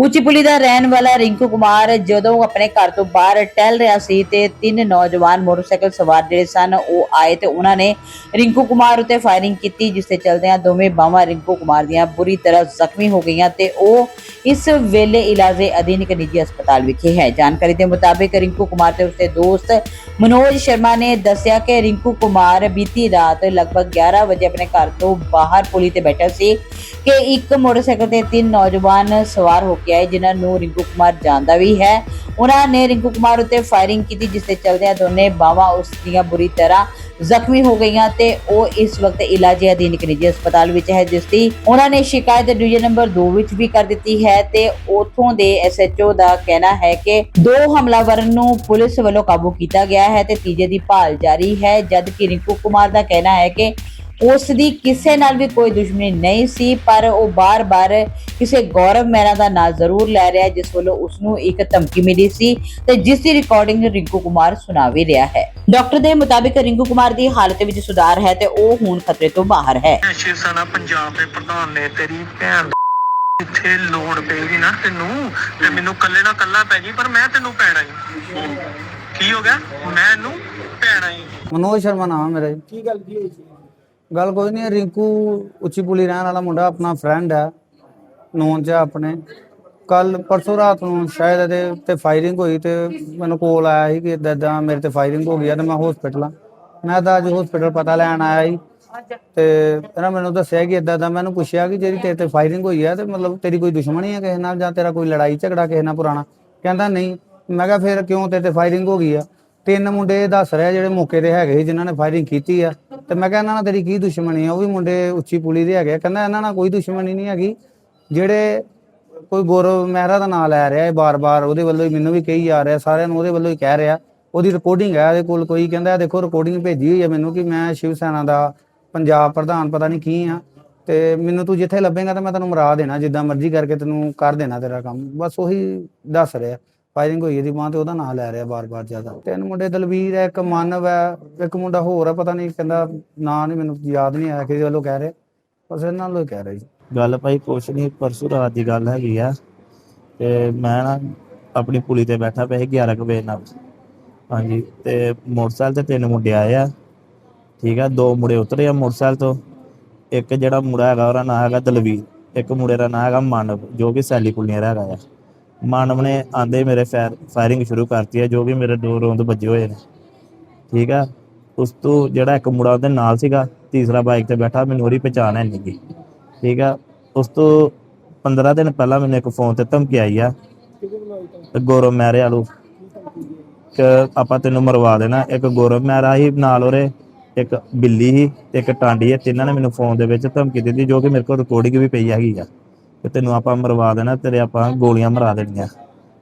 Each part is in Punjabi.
ਉੱਚੀ ਪੁਲੀ ਦਾ ਰਹਿਣ ਵਾਲਾ ਰਿੰਕੂ ਕੁਮਾਰ ਜਦੋਂ ਆਪਣੇ ਘਰ ਤੋਂ ਬਾਹਰ ਟਹਿਲ ਰਿਹਾ ਸੀ ਤੇ ਤਿੰਨ ਨੌਜਵਾਨ ਮੋਟਰਸਾਈਕਲ ਸਵਾਰ ਜਿਹੜੇ ਸਨ, ਉਹ ਆਏ ਤੇ ਉਹਨਾਂ ਨੇ ਰਿੰਕੂ ਕੁਮਾਰ ਉੱਤੇ ਫਾਇਰਿੰਗ ਕੀਤੀ ਜਿਸ ਤੇ ਚਲਦਿਆਂ ਦੋਵੇਂ ਬਾਹਾਂ ਰਿੰਕੂ ਕੁਮਾਰ ਦੀਆਂ ਬੁਰੀ ਤਰ੍ਹਾਂ ਜ਼ਖਮੀ ਹੋ ਗਈਆਂ ਤੇ ਉਹ ਇਸ ਵੇਲੇ ਇਲਾਜੇ ਅਧੀਨ ਇੱਕ ਨਿੱਜੀ ਹਸਪਤਾਲ ਵਿਖੇ ਹੈ। ਜਾਣਕਾਰੀ ਦੇ ਮੁਤਾਬਿਕ ਰਿੰਕੂ ਕੁਮਾਰ ਤੇ ਉਸਦੇ ਦੋਸਤ ਮਨੋਜ ਸ਼ਰਮਾ ਨੇ ਦੱਸਿਆ ਕਿ ਰਿੰਕੂ ਕੁਮਾਰ ਬੀਤੀ ਰਾਤ ਲਗਭਗ 11 ਵਜੇ ਆਪਣੇ ਘਰ ਤੋਂ ਬਾਹਰ ਪੁਲੀ ਤੇ ਬੈਠਾ ਸੀ ਕਿ ਇੱਕ ਮੋਟਰਸਾਈਕਲ ਤੇ ਤਿੰਨ ਨੌਜਵਾਨ ਸਵਾਰ ਹੋ ਕੇ ਆਏ ਜਿਨ੍ਹਾਂ ਨੂੰ ਰਿੰਕੂ ਕੁਮਾਰ ਜਾਣਦਾ ਵੀ ਹੈ। ਉਹਨਾਂ ਨੇ ਰਿੰਕੂ ਕੁਮਾਰ ਉੱਤੇ ਫਾਇਰਿੰਗ ਕੀਤੀ, ਜਿਸ ਤੇ ਚਲਦਿਆਂ ਦੋਨੇ ਬਾਹਾਂ ਉਸ ਦੀਆਂ ਬੁਰੀ ਤਰ੍ਹਾਂ ਜ਼ਖਮੀ ਹੋ ਗਈਆਂ ਤੇ ਉਹ ਇਸ ਵਕਤ ਇਲਾਜ ਅਧੀਨ ਇੱਕ ਨਿੱਜੀ ਹਸਪਤਾਲ ਵਿੱਚ ਹੈ, ਜਿਸ ਦੀ ਉਹਨਾਂ ਨੇ ਸ਼ਿਕਾਇਤ ਡਿਵੀਜ਼ਨ ਨੰਬਰ 2 ਵਿੱਚ ਵੀ ਕਰ ਦਿੱਤੀ ਹੈ ਤੇ ਉਥੋਂ ਦੇ ਐਸਐਚਓ ਦਾ ਕਹਿਣਾ ਹੈ ਕਿ ਦੋ ਹਮਲਾਵਰ ਨੂੰ ਪੁਲਿਸ ਵੱਲੋਂ ਕਾਬੂ ਕੀਤਾ ਗਿਆ ਹੈ ਤੇ ਤੀਜੇ ਦੀ ਭਾਲ ਜਾਰੀ ਹੈ ਜਦ ਕਿ ਰਿੰਕੂ ਕੁਮਾਰ ਦਾ ਕਹਿਣਾ ਹੈ ਕਿ ਉਸ ਦੀ ਕਿਸੇ ਨਾਲ ਵੀ ਕੋਈ ਦੁਸ਼ਮਣੀ ਨਹੀਂ ਸੀ ਪਰ ਉਹ ਬਾਰ-ਬਾਰ ਕਿਸੇ ਗੌਰਵ ਮਹਿਰਾ ਦਾ ਨਾਂ ਜ਼ਰੂਰ ਲੈ ਰਿਹਾ ਜਿਸ ਵੱਲੋਂ ਉਸ ਨੂੰ ਇੱਕ ਧਮਕੀ ਮਿਲੀ ਸੀ ਤੇ ਜਿਸ ਦੀ ਰਿਕਾਰਡਿੰਗ ਰਿੰਕੂ ਕੁਮਾਰ ਸੁਣਾ ਵੀ ਰਿਹਾ ਹੈ। ਡਾਕਟਰ ਦੇ ਮੁਤਾਬਿਕ ਰਿੰਕੂ ਕੁਮਾਰ ਦੀ ਹਾਲਤ ਵਿੱਚ ਸੁਧਾਰ ਹੈ ਤੇ ਉਹ ਹੁਣ ਖਤਰੇ ਤੋਂ ਬਾਹਰ ਹੈ। ਸ਼ਿਵ ਸੈਨਾ ਪੰਜਾਬ ਦੇ ਪ੍ਰਧਾਨ ਨੇ ਤੇਰੀ ਭੈਣ ਦੀ ਇੱਥੇ ਲੋੜ ਪਏਗੀ ਨਾ ਤੈਨੂੰ ਤੇ ਮੈਨੂੰ ਕੱਲੇ ਨਾ ਕੱਲਾ ਪੈ ਜੀ ਪਰ ਮੈਂ ਤੈਨੂੰ ਪੈਣਾ ਹੀ ਕੀ ਹੋ ਗਿਆ? ਮੈਂ ਇਹਨੂੰ ਪੈਣਾ ਹੀ ਮਨੋਜ ਸ਼ਰਮਾ ਨਾਮ ਹੈ ਮੇਰਾ ਜੀ। ਕੀ ਗੱਲ ਕੀ ਹੋਈ ਸੀ? ਗੱਲ ਕੋਈ ਨਹੀਂ, ਰਿੰਕੂ ਉੱਚੀ ਪੁਲੀ ਰਹਿਣ ਵਾਲਾ ਮੁੰਡਾ, ਆਪਣਾ ਫਰੈਂਡ ਹੈ, ਨੋਨ ਚ ਆਪਣੇ। ਕੱਲ ਪਰਸੋਂ ਰਾਤ ਨੂੰ ਸ਼ਾਇਦ ਇਹਦੇ ਉੱਤੇ ਫਾਇਰਿੰਗ ਹੋਈ ਤੇ ਮੈਨੂੰ ਕੋਲ ਆਇਆ ਸੀ ਕਿ ਏਦਾਂ ਏਦਾਂ ਮੇਰੇ ਤੇ ਫਾਇਰਿੰਗ ਹੋ ਗਈ ਆ ਤੇ ਮੈਂ ਹਸਪੀਟਲ ਆ। ਮੈਂ ਤਾਂ ਅੱਜ ਹਸਪੀਟਲ ਪਤਾ ਲੈਣ ਆਇਆ ਸੀ ਤੇ ਇਹਨਾਂ ਮੈਨੂੰ ਦੱਸਿਆ ਕਿ ਏਦਾਂ ਦਾ ਮੈਨੂੰ ਪੁੱਛਿਆ ਕਿ ਜਿਹੜੀ ਤੇਰੇ ਤੇ ਫਾਇਰਿੰਗ ਹੋਈ ਆ ਤੇ ਮਤਲਬ ਤੇਰੀ ਕੋਈ ਦੁਸ਼ਮਣੀ ਆ ਕਿਸੇ ਨਾਲ ਜਾਂ ਤੇਰਾ ਕੋਈ ਲੜਾਈ ਝਗੜਾ ਕਿਸੇ ਨਾਲ ਪੁਰਾਣਾ। ਕਹਿੰਦਾ ਨਹੀਂ, ਮੈਂ ਕਿਹਾ ਫਿਰ ਕਿਉਂ ਤੇਰੇ ਤੇ ਫਾਇਰਿੰਗ ਹੋ ਗਈ ਆ? ਤਿੰਨ ਮੁੰਡੇ ਦੱਸ ਰਿਹਾ ਜਿਹੜੇ ਮੌਕੇ ਤੇ ਹੈਗੇ ਸੀ, ਜਿਨ੍ਹਾਂ ਨੇ ਫਾਇਰਿੰਗ ਕੀਤੀ ਆ। ਤੇ ਮੈਂ ਕਿਹਾ, ਇਹਨਾਂ ਨਾਲ ਤੇਰੀ ਕੀ ਦੁਸ਼ਮਣੀ ਆ? ਉਹ ਵੀ ਮੁੰਡੇ ਉੱਚੀ ਪੁਲੀ ਦੇ ਹੈਗੇ ਆ। ਕਹਿੰਦਾ, ਇਹਨਾਂ ਨਾਲ ਕੋਈ ਦੁਸ਼ਮਣੀ ਨਹੀਂ ਹੈਗੀ। ਜਿਹੜੇ ਕੋਈ ਗੌਰਵ ਮਹਿਰਾ ਦਾ ਨਾਮ ਲੈ ਰਿਹਾ ਹੈ ਬਾਰ-ਬਾਰ, ਉਹਦੇ ਵੱਲੋਂ ਹੀ ਮੈਨੂੰ ਵੀ ਕਹੀ ਜਾ ਰਿਹਾ, ਸਾਰਿਆਂ ਨੂੰ ਉਹਦੇ ਵੱਲੋਂ ਹੀ ਕਹਿ ਰਿਹਾ। ਉਹਦੀ ਰਿਕਾਰਡਿੰਗ ਹੈ ਉਹਦੇ ਕੋਲ ਕੋਈ ਕਹਿੰਦਾ ਦੇਖੋ ਰਿਕਾਰਡਿੰਗ ਭੇਜੀ ਹੋਈ ਹੈ ਮੈਨੂੰ ਕਿ ਮੈਂ ਸ਼ਿਵ ਸੈਨਾ ਦਾ ਪੰਜਾਬ ਪ੍ਰਧਾਨ ਪਤਾ ਨਹੀਂ ਕੀ ਆ। ਤੇ ਮੈਨੂੰ ਤੂੰ ਜਿੱਥੇ ਲੱਭੇਗਾ ਤਾਂ ਮੈਂ ਤੈਨੂੰ ਮਰਾ ਦੇਣਾ, ਜਿੱਦਾਂ ਮਰਜ਼ੀ ਕਰਕੇ ਤੈਨੂੰ ਕਰ ਦੇਣਾ ਤੇਰਾ ਕੰਮ। ਬਸ ਉਹੀ ਦੱਸ ਰਿਹਾ। ਫਾਇਰਿੰਗ ਹੋਈ ਇਹਦੀ ਬਾਂਹ ਤੇ ਉਹਦਾ ਨਾਮ ਲੈ ਰਿਹਾ ਬਾਰ-ਬਾਰ ਜ਼ਿਆਦਾ। ਤਿੰਨ ਮੁੰਡੇ ਦਲਵੀਰ ਹੈ, ਇੱਕ ਮਾਨਵ ਹੈ ਇੱਕ ਮੁੰਡਾ ਹੋਰ ਹੈ, ਪਤਾ ਨਹੀਂ ਕਹਿੰਦਾ ਨਾਂ ਨਹੀਂ, ਮੈਨੂੰ ਯਾਦ ਨਹੀਂ ਆਇਆ ਕਿਹਦੇ ਵੱਲੋਂ ਕਹਿ ਰਿਹਾ। ਬਸ ਇਹਨਾਂ ਵੱਲੋਂ ਹੀ ਕਹਿ ਰਿਹਾ ਜੀ। ਗੱਲ ਭਾਈ ਕੁਛ ਨਹੀਂ, ਪਰਸੋਂ ਰਾਤ ਦੀ ਗੱਲ ਹੈਗੀ ਆ। ਤੇ ਮੈਂ ਨਾ ਆਪਣੀ ਪੁਲੀ ਤੇ ਬੈਠਾ ਪਿਆ ਸੀ 11 ਕੁ ਵਜੇ ਨਾਲ। ਹਾਂਜੀ, ਤੇ ਮੋਟਰਸਾਈਕਲ ਤੇ ਤਿੰਨ ਮੁੰਡੇ ਆਏ ਆ। ਠੀਕ ਆ, ਦੋ ਮੁੰਡੇ ਉਤਰੇ ਆ ਮੋਟਰਸਾਈਕਲ ਤੋਂ। ਇੱਕ ਜਿਹੜਾ ਮੁੰਡਾ ਹੈਗਾ, ਉਹਦਾ ਨਾਂ ਹੈਗਾ ਦਲਵੀਰ ਇੱਕ ਮੁੰਡੇ ਦਾ ਨਾਂ ਹੈਗਾ ਮਾਨਵ, ਜੋ ਕਿ ਸੈਲੀ ਪੁਲੀਆਂ ਦਾ ਹੈਗਾ ਆ। ਮਾਨਵ ਨੇ ਆਂਦੇ ਮੇਰੇ ਫਾਇਰਿੰਗ ਸ਼ੁਰੂ ਕਰਤੀ ਹੈ, ਜੋ ਕਿ ਮੇਰੇ ਦੋ ਰੌਂਦ ਵੱਜੇ ਹੋਏ ਨੇ। ਠੀਕ ਆ? ਉਸ ਤੋਂ ਜਿਹੜਾ ਇੱਕ ਮੁੰਡਾ ਉਹਦੇ ਨਾਲ ਸੀਗਾ, ਤੀਸਰਾ ਬਾਈਕ ਤੇ ਬੈਠਾ, ਮੈਨੂੰ ਉਹਦੀ ਪਛਾਣ ਹੈ ਨਹੀਂ ਠੀਕ ਆ? ਉਸ ਤੋਂ 15 ਦਿਨ ਪਹਿਲਾਂ ਮੈਨੂੰ ਇੱਕ ਫੋਨ ਤੇ ਧਮਕੀ ਆਈ ਆ। ਕਿਹਦੇ ਗੌਰਵ ਮਹਿਰੇ ਵਾਲੂ। ਕਿ ਆਪਾਂ ਤੈਨੂੰ ਮਰਵਾ ਦੇਣਾ, ਇੱਕ ਗੌਰਵ ਮਹਿਰਾ ਹੀ ਨਾਲ ਉਹਦੇ, ਇੱਕ ਬਿੱਲੀ ਸੀ ਤੇ ਇੱਕ ਟਾਂਡੀ ਹੈ ਤਿੰਨਾਂ ਨੇ ਮੈਨੂੰ ਫੋਨ ਦੇ ਵਿੱਚ ਧਮਕੀ ਦਿੱਤੀ, ਜੋ ਕਿ ਮੇਰੇ ਕੋਲ ਰਿਕਾਰਡਿੰਗ ਵੀ ਪਈ ਹੈਗੀ ਆ। ਕਿ ਤੈਨੂੰ ਆਪਾਂ ਮਰਵਾ ਦੇਣਾ ਤੇਰੇ ਆਪਾਂ ਗੋਲੀਆਂ ਮਰਾ ਦੇਣੀਆਂ।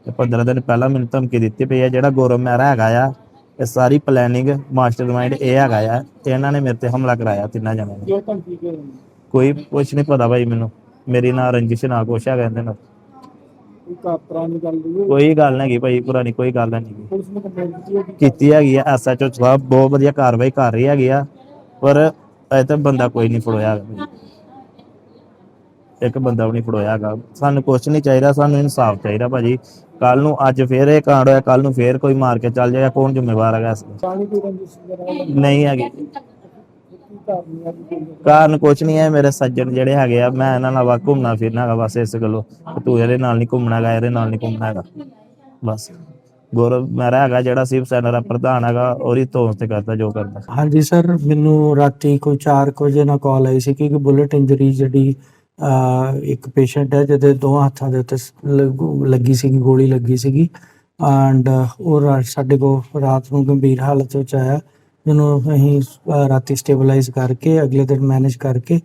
ਤੇ 15 ਦਿਨ ਪਹਿਲਾਂ ਮੈਨੂੰ ਧਮਕੀ ਦਿੱਤੀ ਪਈ ਆ ਜਿਹੜਾ ਗੌਰਵ ਮਹਿਰਾ ਹੈਗਾ ਆ ਇਹ ਸਾਰੀ ਪਲੈਨਿੰਗ ਮਾਸਟਰਮਾਈਂਡ ਇਹ ਹੈਗਾ ਆ ਤੇ ਇਹਨਾਂ ਨੇ ਮੇਰੇ ਤੇ ਹਮਲਾ ਕਰਾਇਆ ਤਿੰਨਾਂ ਜਣਿਆਂ ਨੇ? ਕੋਈ ਕੁਛ ਨਹੀਂ ਪਤਾ ਭਾਈ ਮੈਨੂੰ। ਮੇਰੀ ਨਾ ਰੰਜਿਸ਼ ਨਾ ਕੁਛ ਹੈਗਾ ਇਹਦੇ ਨਾਲ। ਕੋਈ ਗੱਲ ਹੋਈ ਕੋਈ ਗੱਲ ਨਹੀਂ ਹੈਗੀ ਭਾਈ ਪੁਰਾਣੀ ਕੋਈ ਗੱਲ ਨਹੀਂ ਕੀਤੀ ਹੋਗੀ ਆ ਐਸਐਚਓ ਸਾਹਿਬ ਬਹੁਤ ਵਧੀਆ ਕਾਰਵਾਈ ਕਰ ਰਹੀ ਹੈਗੀ ਆ ਪਰ ਅਜੇ ਤੱਕ ਬੰਦਾ ਕੋਈ ਨਹੀਂ ਫੜੋਇਆ ਹੈਗਾ। ਇੱਕ ਬੰਦਾ ਵੀ ਨਹੀਂ ਫੜੋਇਆ ਹੈਗਾ। ਸਾਨੂੰ ਕੁਛ ਨਹੀਂ ਚਾਹੀਦਾ ਸਾਨੂੰ ਇਨਸਾਫ ਚਾਹੀਦਾ ਭਾਜੀ। ਕੱਲ ਨੂੰ ਅੱਜ ਫੇਰ ਇਹ ਕਾਂਡ ਹੋਇਆ ਕੱਲ ਨੂੰ ਫੇਰ ਕੋਈ ਮਾਰ ਕੇ ਚੱਲ ਜਾਏਗਾ ਕੌਣ ਜ਼ਿੰਮੇਵਾਰ ਹੈਗਾ ਇਸ ਨਹੀਂ ਹੈਗੀ। ਕਾਰਨ ਕੁਛ ਨਹੀਂ ਹੈ ਮੇਰੇ ਸੱਜਣ ਜਿਹੜੇ ਹੈਗੇ ਆ ਮੈਂ ਇਹਨਾਂ ਨਾਲ ਵਾ ਘੁੰਮਣਾ ਫਿਰਨਾ ਹੈਗਾ ਬਸ ਇਸ ਗੱਲੋਂ। ਕਿ ਤੂੰ ਇਹਦੇ ਨਾਲ ਨਹੀਂ ਘੁੰਮਣਾ ਹੈਗਾ ਇਹਦੇ ਨਾਲ ਨਹੀਂ ਘੁੰਮਣਾ ਹੈਗਾ। ਬਸ। ਗੌਰਵ ਮੇਰਾ ਹੈਗਾ ਜਿਹੜਾ ਸਿਵ ਸੈਨਾ ਦਾ ਪ੍ਰਧਾਨ ਹੈਗਾ ਉਹਦੀ ਤੋਸ ਤੇ ਕਰਦਾ ਜੋ ਕਰਦਾ। ਹਾਂਜੀ ਸਰ ਮੈਨੂੰ ਰਾਤੀ ਕੋਈ 4 ਵਜੇ ਨਾਲ ਕਾਲ ਆਈ ਸੀ ਕਿ ਬੁਲਟ ਇੰਜਰੀ ਜਿਹੜੀ ਇੱਕ ਪੇਸ਼ੈਂਟ ਹੈ ਜਿਹਦੇ ਦੋ ਹੱਥਾਂ ਦੇ ਉੱਤੇ ਲੱਗੂ- ਸੀਗੀ ਗੋਲੀ ਲੱਗੀ ਸੀਗੀ ਐਂਡ ਉਹ ਰਾ- ਸਾਡੇ ਕੋਲ ਰਾਤ ਨੂੰ ਗੰਭੀਰ ਹਾਲਤ ਵਿੱਚ ਆਇਆ। ਜਿਹਨੂੰ ਅਸੀਂ ਅਹ, ਰਾਤੀ ਸਟੇਬਲਾਈਜ਼ ਕਰਕੇ ਅਗਲੇ ਦਿਨ ਮੈਨੇਜ ਕਰਕੇ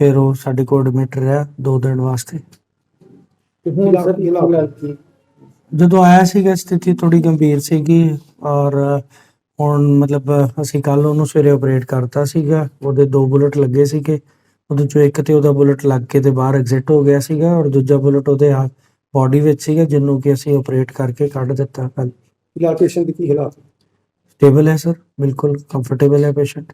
ਫਿਰ ਉਹ ਸਾਡੇ ਕੋਲ ਐਡਮਿਟ ਰਿਹਾ ਦੋ ਦਿਨ ਵਾਸਤੇ। ਤੇ ਹੁਣ ਸਰ ਕੀ ਹਾਲਾਤ ਜਦੋਂ ਆਇਆ ਸੀਗਾ ਸਥਿਤੀ ਥੋੜੀ ਗੰਭੀਰ ਸੀਗੀ ਔਰ ਹੁਣ ਮਤਲਬ ਅਸੀਂ ਕੱਲ ਉਹਨੂੰ ਸਵੇਰੇ ਆਪਰੇਟ ਕਰਤਾ ਸੀਗਾ। ਉਹਦੇ ਦੋ ਬੁਲਟ ਲੱਗੇ ਸੀਗੇ। ਉਹਦੇ ਚੋਂ ਇੱਕ ਤੇ ਉਹਦਾ ਬੁਲਟ ਲੱਗ ਕੇ ਤੇ ਬਾਹਰ ਐਗਜ਼ਿਟ ਹੋ ਗਿਆ ਸੀਗਾ ਔਰ ਦੂਜਾ ਬੁਲਟ ਉਹਦੇ ਬਾਡੀ ਵਿੱਚ ਸੀਗਾ ਜਿਹਨੂੰ ਕਿ ਅਸੀਂ ਆਪਰੇਟ ਕਰਕੇ ਕੱਢ ਦਿੱਤਾ। ਕੱਲ ਫਿਲਹਾਲ ਪੇਸ਼ੈਂਟ ਦੀ ਕੀ ਹਾਲਾਤ? ਸਟੇਬਲ ਹੈ ਸਰ ਬਿਲਕੁਲ ਕੰਫਰਟੇਬਲ ਹੈ ਪੇਸ਼ੈਂਟ